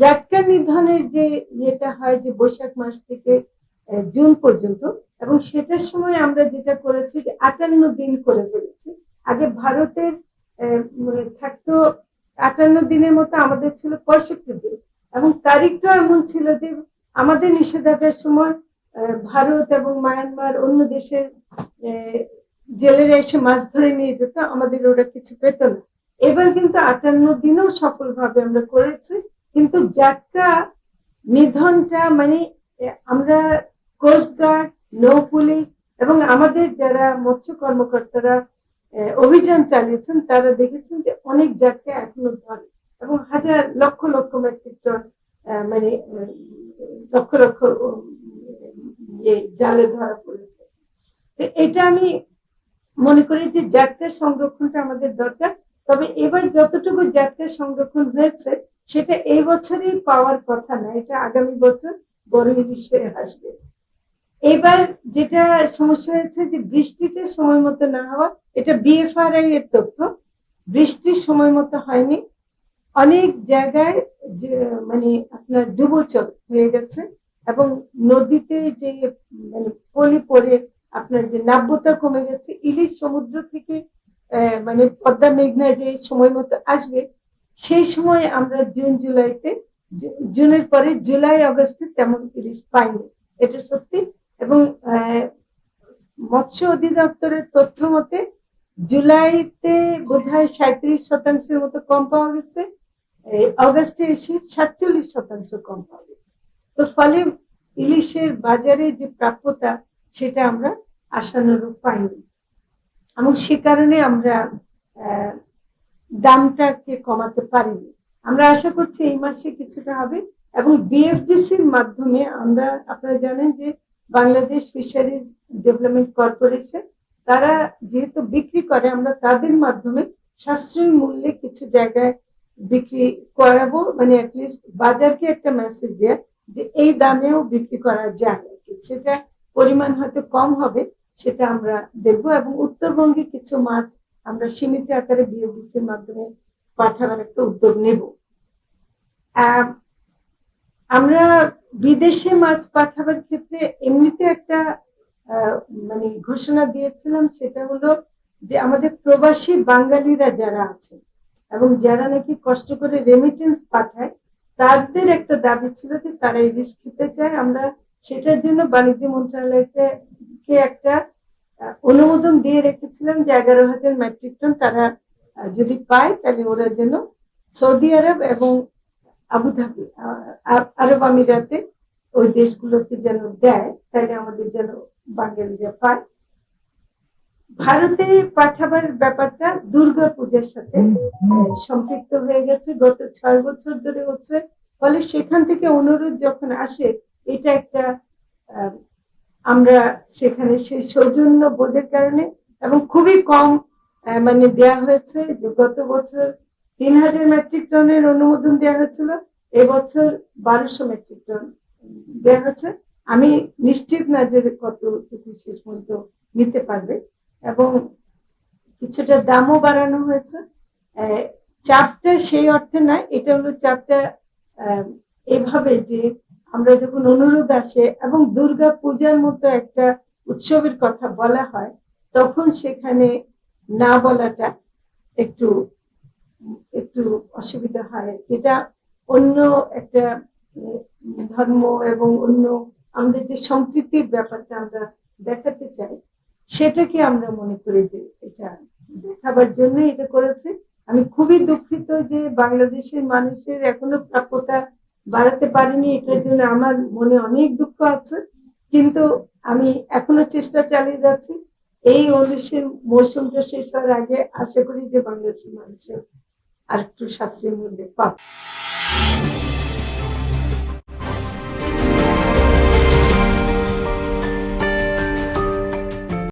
জাটকা নিধনের যে ইয়েটা হয় যে বৈশাখ মাস থেকে জুন পর্যন্ত, এবং সেটার সময় আমরা যেটা করেছি যে আটান্ন দিন করে ফেলেছি। আগে ভারতের মানে থাকতো আটান্ন দিনের মতো আমাদের ছিল পঁয়ষট্টি দিন। এবং তারিখটা এমন ছিল যে আমাদের নিষেধাজ্ঞার সময় ভারত এবং মায়ানমার অন্য দেশের জেলেরা এসে মাছ ধরে নিয়ে যেত, আমাদের ওরা কিছু পেত না। এবার কিন্তু আটান্ন দিনও সফলভাবে আমরা করেছি। কিন্তু জাটকা নিধনটা মানে আমরা কোস্টগার্ড নৌ পুলিশ এবং আমাদের যারা মৎস্য কর্মকর্তারা অভিযান চালিয়েছেন, তারা দেখেছেন যে অনেক জাটকা এখনও ধরে এবং হাজার লক্ষ লক্ষ মেট্রিক টন মানে লক্ষ লক্ষ জালে ধরা পড়েছে। এটা আমি মনে করি যে জাটকার সংরক্ষণটা আমাদের দরকার। তবে এবার যতটুকু জাটকার সংরক্ষণ হয়েছে সেটা এই বছরই পাওয়ার কথা না, এটা আগামী বছর বড় ইলিশে আসবে। এবার যেটা সমস্যা হয়েছে যে বৃষ্টিটা সময় মতো না হওয়া, এটা বিএফআরআই এর তথ্য বৃষ্টি সময় মতো হয়নি। অনেক জায়গায় মানে আপনার ডুবোচর হয়ে গেছে এবং নদীতে যে মানে পলি পড়ে আপনার যে নাব্যতা কমে গেছে, ইলিশ সমুদ্র থেকে মানে পদ্মা মেঘনায় যে সময় মতো আসবে সেই সময় আমরা জুন জুলাইতে জুনের পরে জুলাই, আগস্টে তেমন ইলিশ পাইনি। এটা সত্যি। এবং মৎস্য অধিদপ্তরের তথ্য মতে জুলাইতে বোধ হয় সাঁত্রিশ শতাংশের মতো কম পাওয়া গেছে। অগস্টে এসে সাতচল্লিশ শতাংশ কম পাওয়া গেছে। তো ফলে ইলিশের বাজারে যে প্রাপ্যতা, সেটা আমরা আশানুরূপ পাইনি। এবং সে কারণে আমরা দামটাকে কমাতে পারিনি। আমরা আশা করছি এই মাসে কিছুটা হবে এবং বিএফডিসির মাধ্যমে আমরা, আপনারা জানেন যে বাংলাদেশ ফিশারিজ ডেভেলপমেন্ট কর্পোরেশন, তারা যেহেতু বিক্রি করে, আমরা তাদের মাধ্যমে সাশ্রয়ী মূল্যে কিছু জায়গায় বিক্রি করাবো মানে অ্যাটলিস্ট বাজারকে একটা মেসেজ দেয়া যে এই দামেও বিক্রি করা যায়। সেটা পরিমাণ হয়তো কম হবে, সেটা আমরা দেখব এবং উত্তরবঙ্গে কিছু মাছ আমরা সীমিত আকারে বিএফডিসির মাধ্যমে পাঠাবার একটা উদ্যোগ নেব। আমরা বিদেশে মাছ পাঠাবার ক্ষেত্রে এমনিতে একটা মানে ঘোষণা দিয়েছিলাম, সেটা হলো যে আমাদের প্রবাসী বাঙালিরা যারা আছে এবং যারা নাকি কষ্ট করে রেমিটেন্স পাঠায়, তাদের একটা দাবি ছিল যে তারা ইলিশ খেতে চায়। আমরা সেটার জন্য বাণিজ্য মন্ত্রণালয়কে কে একটা অনুমোদন দিয়ে রেখেছিলাম যে এগারো হাজার মেট্রিক টন তারা যদি পায় তাহলে ওরা যেন সৌদি আরব এবং আবুধাবি আরব আমিরাতে ওই দেশগুলোতে যেন দেয় তাহলে আমাদের যেন বাঙালিরা পায়। ভারতে পাঠাবার ব্যাপারটা দুর্গা পূজার সাথে সম্পৃক্ত হয়ে গেছে। গত ছয় বছর ধরে হচ্ছে। ফলে সেখান থেকে অনুরোধ যখন আসে এটা একটা আহ, আমরা সেখানে সেই সৌজন্য বোধের কারণে এবং খুবই কম মানে দেয়া হয়েছে যে গত বছর তিন হাজার মেট্রিক টনের অনুমোদন দেওয়া হয়েছিল, এবছর বারোশো মেট্রিক টন দেওয়া হচ্ছে আমি নিশ্চিত না যে কতটুকু শেষ পর্যন্ত নিতে পারবে এবং কিছুটা দামও বাড়ানো হয়েছে। চাপটা সেই অর্থে না এটা হলো চাপটা এভাবে যে আমরা যখন অনুরোধ আসে এবং দুর্গা পূজার মতো একটা উৎসবের কথা বলা হয়, তখন সেখানে না বলাটা একটু একটু অসুবিধা হয়। এটা অন্য একটা ধর্ম এবং অন্য আমাদের যে সম্প্রীতির ব্যাপারটা আমরা দেখাতে চাই, সেটাকে আমরা মনে করি যে এটা দেখাবার জন্য এটা করেছে। আমি খুবই দুঃখিত যে বাংলাদেশের মানুষের এখনও প্রাপ্যতা বাড়াতে পারিনি, এটার জন্য আমার মনে অনেক দুঃখ আছে। কিন্তু আমি এখনও চেষ্টা চালিয়ে যাচ্ছি। এই অনুষ্ঠান মৌসুমটা শেষ হওয়ার আগে আশা করি যে বাংলাদেশের মানুষের আর একটু সাশ্রয়ী মধ্যে পাবে